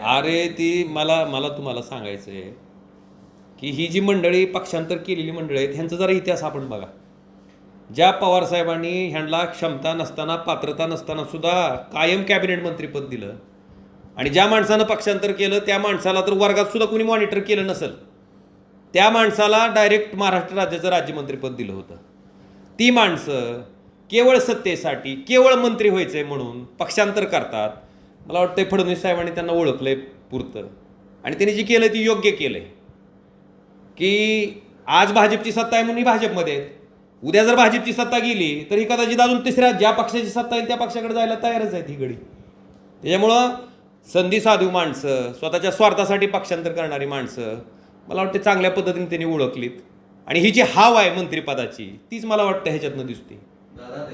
अरे ती मला मला तुम्हाला सांगायचं आहे की ही जी मंडळी पक्षांतर केलेली मंडळी आहेत ह्यांचा जरा इतिहास आपण बघा. ज्या पवारसाहेबांनी ह्यांना क्षमता नसताना पात्रता नसताना सुद्धा कायम कॅबिनेट मंत्रीपद दिलं आणि ज्या माणसानं पक्षांतर केलं त्या माणसाला तर वर्गात सुद्धा कोणी मॉनिटर केलं नसेल. त्या माणसाला डायरेक्ट महाराष्ट्र राज्याचं राज्यमंत्रीपद दिलं होतं. ती माणसं केवळ सत्तेसाठी केवळ मंत्री व्हायचंय म्हणून पक्षांतर करतात. मला वाटतं फडणवीस साहेबांनी त्यांना ओळखलंय पुरतं. आणि त्यांनी जे केलं ते योग्य केलंय. की आज भाजपची सत्ता आहे म्हणून ही भाजपमध्ये आहेत. उद्या जर भाजपची सत्ता गेली तर ही कदाचित अजून तिसऱ्या ज्या पक्षाची सत्ता येईल त्या पक्षाकडे जायला तयारच आहेत ही गडी त्याच्यामुळं संधी साधू माणसं स्वतःच्या स्वार्थासाठी पक्षांतर करणारी माणसं मला वाटतं चांगल्या पद्धतीने त्यांनी ओळखलीत. आणि ही जी हाव आहे मंत्रिपदाची तीच मला वाटतं ह्याच्यातनं दिसते.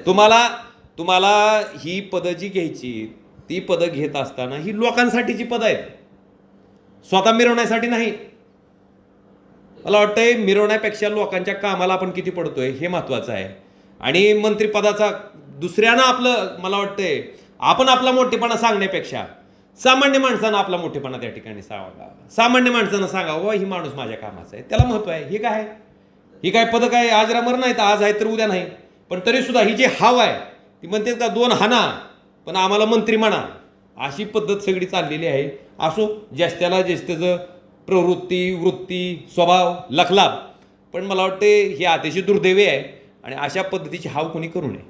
तुम्हाला तुम्हाला ही पदं जी घ्यायची ती पदं घेत असताना ही लोकांसाठीची पदं आहेत. स्वतः मिरवण्यासाठी नाही. मला वाटतंय मिरवण्यापेक्षा लोकांच्या कामाला आपण किती पडतोय हे महत्वाचं आहे. आणि मंत्रिपदाचा दुसऱ्यानं आपलं मला वाटतंय आपण आपला मोठेपणा सांगण्यापेक्षा सामान्य माणसानं आपला मोठेपणा त्या ठिकाणी सांगावा. सामान्य माणसानं सांगावं वा ही माणूस माझ्या कामाचा आहे. त्याला महत्त्व आहे. हे काय? ही काय पदं काय? आज रमर नाही तर आज आहे तर उद्या नाही. पण तरी सुद्धा ही जी हाव आहे ती म्हणते का दोन हाना पण आम्हाला मंत्री म्हणा अशी पद्धत सगळी चाललेली आहे. असो ज्याच्याला ज्याचं प्रवृत्ती वृत्ती स्वभाव लखलाभ पण मला वाटते हे अतिशय दुर्दैवी आहे आणि अशा पद्धतीची हाव कोणी करू नये.